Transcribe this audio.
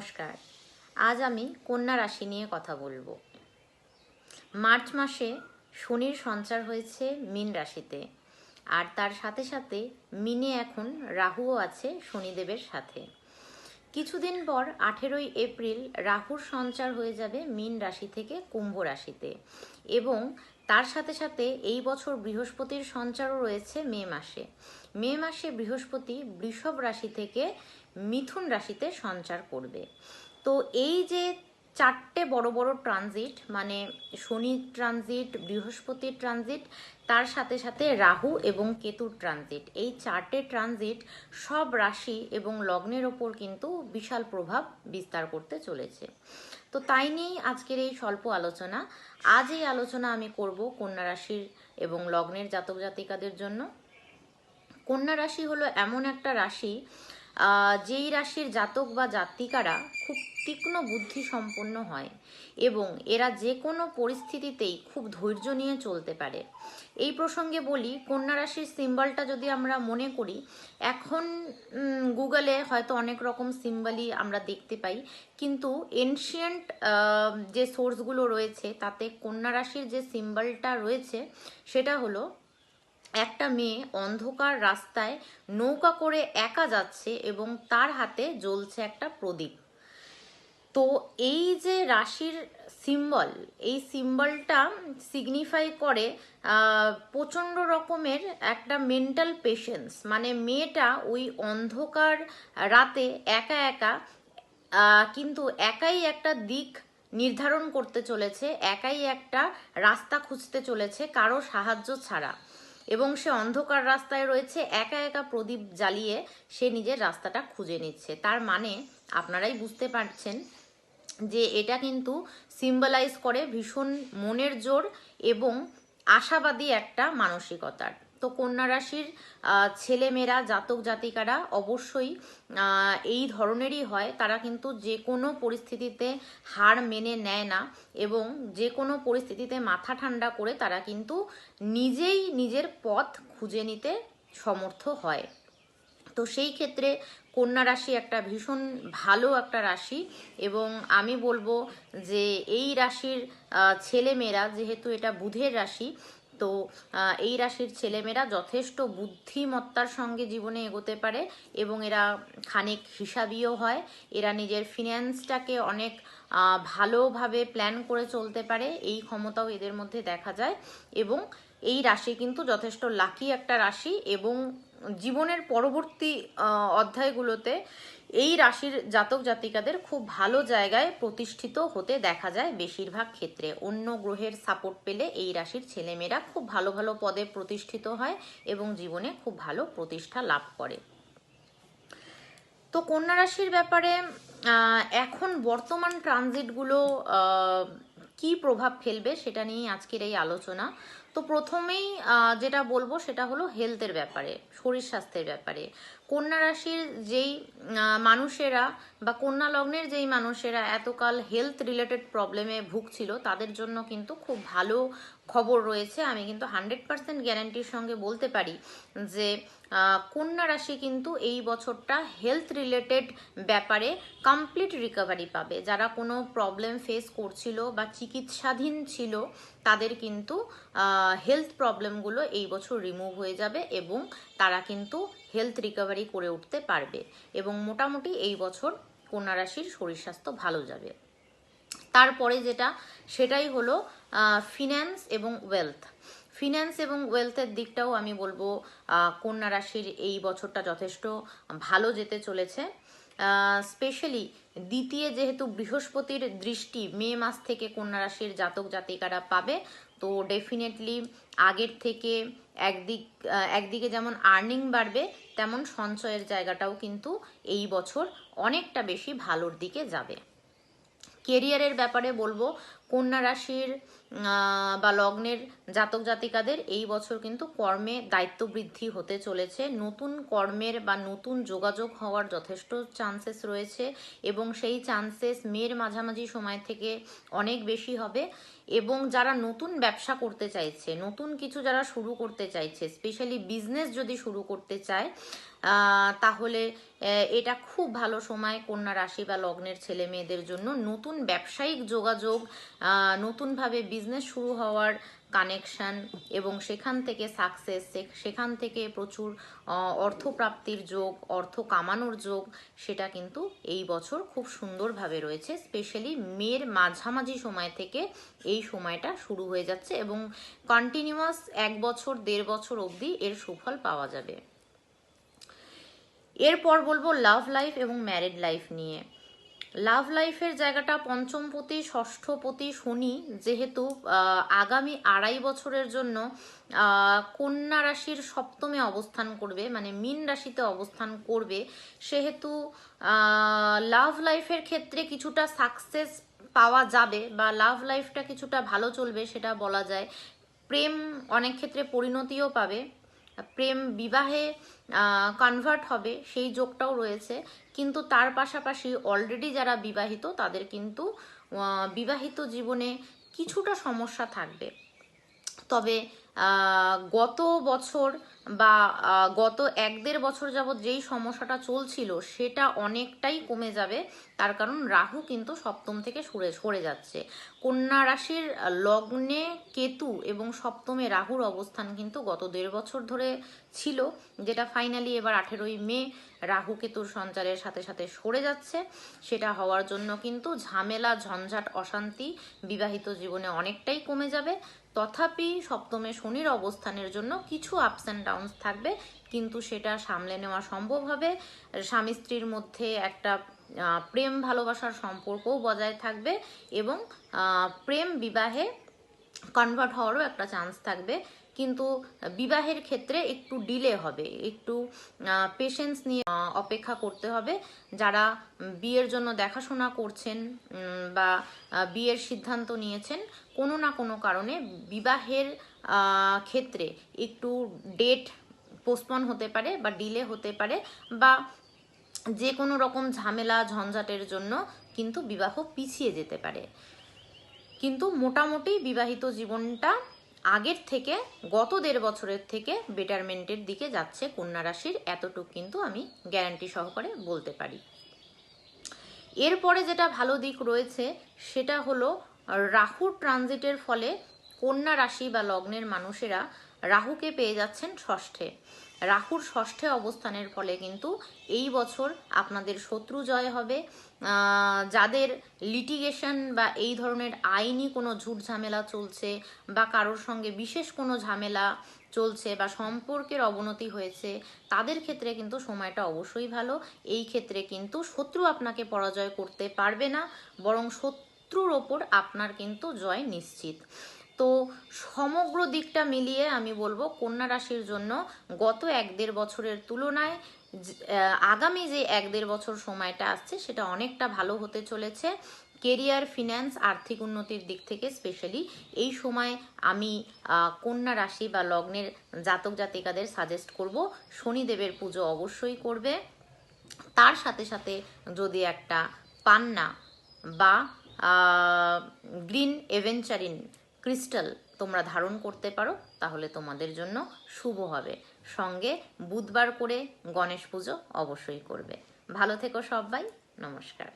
নমস্কার। আজ আমি কন্যা রাশি নিয়ে কথা বলব। মার্চ মাসে শনির সঞ্চার হয়েছে মিন রাশিতে। আর তার সাথে সাথে মিনে এখন রাহুও আছে শনিদেবের সাথে। কিছুদিন পর আঠেরোই এপ্রিল রাহুর সঞ্চার হয়ে যাবে মিন রাশি থেকে কুম্ভ রাশিতে। এবং তার সাথে সাথে এই বছর বৃহস্পতির সঞ্চারও রয়েছে মে মাসে। মে মাসে বৃহস্পতি বৃষভ রাশি থেকে মিথুন রাশিতে সঞ্চার করবে। তো এই যে চারটে বড় বড় ট্রানজিট মানে শনি ট্রানজিট বৃহস্পতির ট্রানজিট, তার সাথে সাথে রাহু এবং কেতুর ট্রানজিট, এই চারটে ট্রানজিট সব রাশি এবং লগ্নের ওপর কিন্তু বিশাল প্রভাব বিস্তার করতে চলেছে। তো তাই নিয়েই আজকের এই স্বল্প আলোচনা। আজ এই আলোচনা আমি করব কন্যা রাশির এবং লগ্নের জাতক জাতিকাদের জন্য। কন্যা রাশি হলো এমন একটা রাশি যেই রাশির জাতক বা জাতিকারা খুব তীক্ষ্ণ বুদ্ধি সম্পন্ন হয় এবং এরা যে কোনো পরিস্থিতিতেই খুব ধৈর্য নিয়ে চলতে পারে। এই প্রসঙ্গে বলি, কন্যা রাশির সিম্বলটা যদি আমরা মনে করি, এখন গুগলে হয়তো অনেক রকম সিম্বলই আমরা দেখতে পাই, কিন্তু এনশিয়েন্ট যে সোর্সগুলো রয়েছে, তাতে কন্যা রাশির যে সিম্বলটা রয়েছে, সেটা হলো একটা মেয়ে অন্ধকার রাস্তায় নৌকা করে একা যাচ্ছে এবং তার হাতে জ্বলছে একটা প্রদীপ। তো এই যে রাশির সিম্বল, এই সিম্বলটা সিগনিফাই করে প্রচণ্ড রকমের একটা মেন্টাল পেশেন্স মানে মেয়েটা ওই অন্ধকার রাতে একা একা কিন্তু একাই একটা দিক নির্ধারণ করতে চলেছে, একাই একটা রাস্তা খুঁজতে চলেছে কারও সাহায্য ছাড়া। এবং সে অন্ধকার রাস্তায় রয়েছে, একা একা প্রদীপ জ্বালিয়ে সে নিজের রাস্তাটা খুঁজে নিচ্ছে। তার মানে আপনারাই বুঝতে পারছেন যে এটা কিন্তু সিম্বলাইজ করে ভীষণ মনের জোর এবং আশাবাদী একটা মানসিকতার। তো কন্যা রাশির ছেলেমেয়েরা, জাতক জাতিকারা অবশ্যই এই ধরনেরই হয়। তারা কিন্তু যে কোনো পরিস্থিতিতে হার মেনে নেয় না এবং যে কোনো পরিস্থিতিতে মাথা ঠান্ডা করে তারা কিন্তু নিজেই নিজের পথ খুঁজে নিতে সমর্থ হয়। তো সেই ক্ষেত্রে কন্যা রাশি একটা ভীষণ ভালো একটা রাশি এবং আমি বলব যে এই রাশির ছেলেমেয়েরা যেহেতু এটা বুধের রাশি তো এই রাশির ছেলেমেয়েরা যথেষ্ট বুদ্ধিমত্তার সঙ্গে জীবনে এগোতে পারে এবং এরা খানিক হিসাবিও হয়। এরা নিজের ফিন্যান্সটাকে অনেক ভালোভাবে প্ল্যান করে চলতে পারে। এই ক্ষমতাও এদের মধ্যে দেখা যায় এবং এই রাশি কিন্তু যথেষ্ট লাকি একটা রাশি এবং জীবনের পরবর্তী অধ্যায়গুলোতে এই রাশির জাতক জাতিকাদের খুব ভালো জায়গায় প্রতিষ্ঠিত হতে দেখা যায় বেশিরভাগ ক্ষেত্রে। অন্য গ্রহের সাপোর্ট পেলে এই রাশির ছেলেমেয়েরা খুব ভালো ভালো পদে প্রতিষ্ঠিত হয় এবং জীবনে খুব ভালো প্রতিষ্ঠা লাভ করে। তো কন্যা রাশির ব্যাপারে এখন বর্তমান ট্রানজিটগুলো কি প্রভাব ফেলবে সেটা নিয়ে আজকের এই আলোচনা। তো প্রথমেই যেটা বলব সেটা হলো হেলথের ব্যাপারে, শরীর স্বাস্থ্যের ব্যাপারে। কন্যা রাশির যেই মানুষেরা বা কন্যা লগ্নের যেই মানুষেরা এতকাল হেলথ রিলেটেড প্রবলেমে ভুগছিল, তাদের জন্য কিন্তু খুব ভালো খবর রয়েছে। আমি কিন্তু হান্ড্রেড পার্সেন্ট গ্যারান্টির সঙ্গে বলতে পারি যে কন্যা রাশি কিন্তু এই বছরটা হেলথ রিলেটেড ব্যাপারে কমপ্লিট রিকভারি পাবে। যারা কোনো প্রবলেম ফেস করছিল বা চিকিৎসাধীন ছিল, তাদের কিন্তু হেলথ প্রবলেমগুলো এই বছর রিমুভ হয়ে যাবে এবং তারা কিন্তু হেলথ রিকভারি করে উঠতে পারবে এবং মোটামুটি এই বছর কন্যা রাশির শরীর স্বাস্থ্য ভালো যাবে। তারপরে যেটা, সেটাই হলো ফিন্যান্স এবং ওয়েলথ ফিন্যান্স এবং ওয়েলথের দিকটাও আমি বলব কন্যা রাশির এই বছরটা যথেষ্ট ভালো যেতে চলেছে। স্পেশালি দ্বিতীয় যেহেতু বৃহস্পতির দৃষ্টি মে মাস থেকে কন্যা রাশির জাতক জাতিকারা পাবে, তো ডেফিনেটলি আগের থেকে একদিক একদিকে যেমন আর্নিং বাড়বে, তেমন সঞ্চয়ের জায়গাটাও কিন্তু এই বছর অনেকটা বেশি ভালোর দিকে যাবে। কেরিয়ারের ব্যাপারে বলব, কন্যা রাশির বা লগ্নের জাতক জাতিকাদের এই বছর কিন্তু কর্মে দায়িত্ব বৃদ্ধি হতে চলেছে। নতুন কর্মের বা নতুন যোগাযোগ হওয়ার যথেষ্ট চান্সেস রয়েছে এবং সেই চান্সেস মেয়ের মাঝামাঝি সময় থেকে অনেক বেশি হবে এবং যারা নতুন ব্যবসা করতে চাইছে, নতুন কিছু যারা শুরু করতে চাইছে স্পেশালি বিজনেস যদি শুরু করতে চায় তাহলে এটা খুব ভালো সময় কন্যা রাশি বা লগ্নের ছেলে মেয়েদের জন্য নতুন ব্যবসায়িক যোগাযোগ নতুনভাবে বিজনেস শুরু হওয়ার কানেকশন এবং সেখান থেকে সাকসেস সেখান থেকে প্রচুর অর্থপ্রাপ্তির যোগ, অর্থ কামানোর যোগ, সেটা কিন্তু এই বছর খুব সুন্দরভাবে রয়েছে স্পেশালি মেয়ের মাঝামাঝি সময় থেকে এই সময়টা শুরু হয়ে যাচ্ছে এবং কন্টিনিউয়াস এক বছর, দেড় বছর অবধি এর সুফল পাওয়া যাবে। এরপর বলব লাভ লাইফ এবং ম্যারিড লাইফ নিয়ে। লাভ লাইফের জায়গাটা পঞ্চমপতি ষষ্ঠপতি শনি যেহেতু আগামী আড়াই বছরের জন্য কন্যা রাশির সপ্তমে অবস্থান করবে মানে মিন রাশিতে অবস্থান করবে। সেহেতু লাভ লাইফের ক্ষেত্রে কিছুটা সাকসেস পাওয়া যাবে বা লাভ লাইফটা কিছুটা ভালো চলবে, সেটা বলা যায়। প্রেম অনেক ক্ষেত্রে পরিণতিও পাবে। প্রেম বিবাহে কনভার্ট হবে, সেই যোগটাও রয়েছে। কিন্তু তার পাশাপাশি অলরেডি যারা বিবাহিত, তাদের কিন্তু বিবাহিত জীবনে কিছুটা সমস্যা থাকবে। তবে গত বছর বা গত এক দেড় বছর যাবৎ যেই সমস্যাটা চলছিল, সেটা অনেকটাই কমে যাবে। তার কারণ রাহু কিন্তু সপ্তম থেকে সরে সরে যাচ্ছে। কন্যা রাশির লগ্নে কেতু এবং সপ্তমে রাহুর অবস্থান কিন্তু গত দেড় বছর ধরে ছিল, যেটা ফাইনালি এবার আঠেরোই মে রাহু কেতুর সঞ্চারের সাথে সাথে সরে যাচ্ছে। সেটা হওয়ার জন্য কিন্তু ঝামেলা, ঝঞ্ঝাট, অশান্তি বিবাহিত জীবনে অনেকটাই কমে যাবে। তথাপি সপ্তমে শনির অবস্থানের জন্য কিছু আপস অ্যান্ড ডাউনস থাকবে, কিন্তু সেটা সামলে নেওয়া সম্ভব হবে। স্বামী স্ত্রীর মধ্যে একটা প্রেম ভালোবাসার সম্পর্কও বজায় থাকবে এবং প্রেম বিবাহে কনভার্ট হওয়ারও একটা চান্স থাকবে। কিন্তু বিবাহের ক্ষেত্রে একটু ডিলে হবে, একটু পেশেন্স নিয়ে অপেক্ষা করতে হবে। যারা বিয়ের জন্য দেখাশোনা করছেন বা বিয়ের সিদ্ধান্ত নিয়েছেন, কোনো না কোনো কারণে বিবাহের ক্ষেত্রে একটু ডেট পোস্টপন হতে পারে বা ডিলে হতে পারে বা যে কোনো রকম ঝামেলা, ঝঞ্ঝাটের জন্য কিন্তু বিবাহ পিছিয়ে যেতে পারে। কিন্তু মোটামুটি বিবাহিত জীবনটা আগের থেকে, গত দেড় বছরের থেকে বেটারমেন্টের দিকে যাচ্ছে কন্যা রাশির, এতটুক কিন্তু আমি গ্যারান্টি সহকারে বলতে পারি। এরপরে যেটা ভালো দিক রয়েছে, সেটা হলো রাহুর ট্রানজিটের ফলে কন্যা রাশি বা লগ্নের মানুষেরা রাহুকে পেয়ে যাচ্ছেন ষষ্ঠে। রাহুর ষষ্ঠে অবস্থানের ফলে কিন্তু এই বছর আপনাদের শত্রু জয় হবে। যাদের লিটিগেশন বা এই ধরনের আইনি কোনো ঝুট ঝামেলা চলছে বা কারোর সঙ্গে বিশেষ কোনো ঝামেলা চলছে বা সম্পর্কের অবনতি হয়েছে, তাদের ক্ষেত্রে কিন্তু সময়টা অবশ্যই ভালো। এই ক্ষেত্রে কিন্তু শত্রু আপনাকে পরাজয় করতে পারবে না, বরং শত্রুর ওপর আপনার কিন্তু জয় নিশ্চিত। তো সমগ্র দিকটা মিলিয়ে আমি বলব কন্যা রাশির জন্য গত এক দেড় বছরের তুলনায় আগামী যে এক দেড় বছর সময়টা আসছে সেটা অনেকটা ভালো হতে চলেছে। কেরিয়ার, ফিন্যান্স, আর্থিক উন্নতির দিক থেকে স্পেশালি এই সময় আমি কন্যা রাশি বা লগ্নের জাতক জাতিকাদের সাজেস্ট করব, শনিদেবের পুজো অবশ্যই করবে। তার সাথে সাথে যদি একটা পান্না বা গ্রিন এভেঞ্চারিন ক্রিস্টাল, তোমরা ধারণ করতে পারো, তাহলে তোমাদের জন্য শুভ হবে। সঙ্গে বুধবার করে গণেশ পুজো অবশ্যই করবে। ভালো থেকো সবাই, নমস্কার।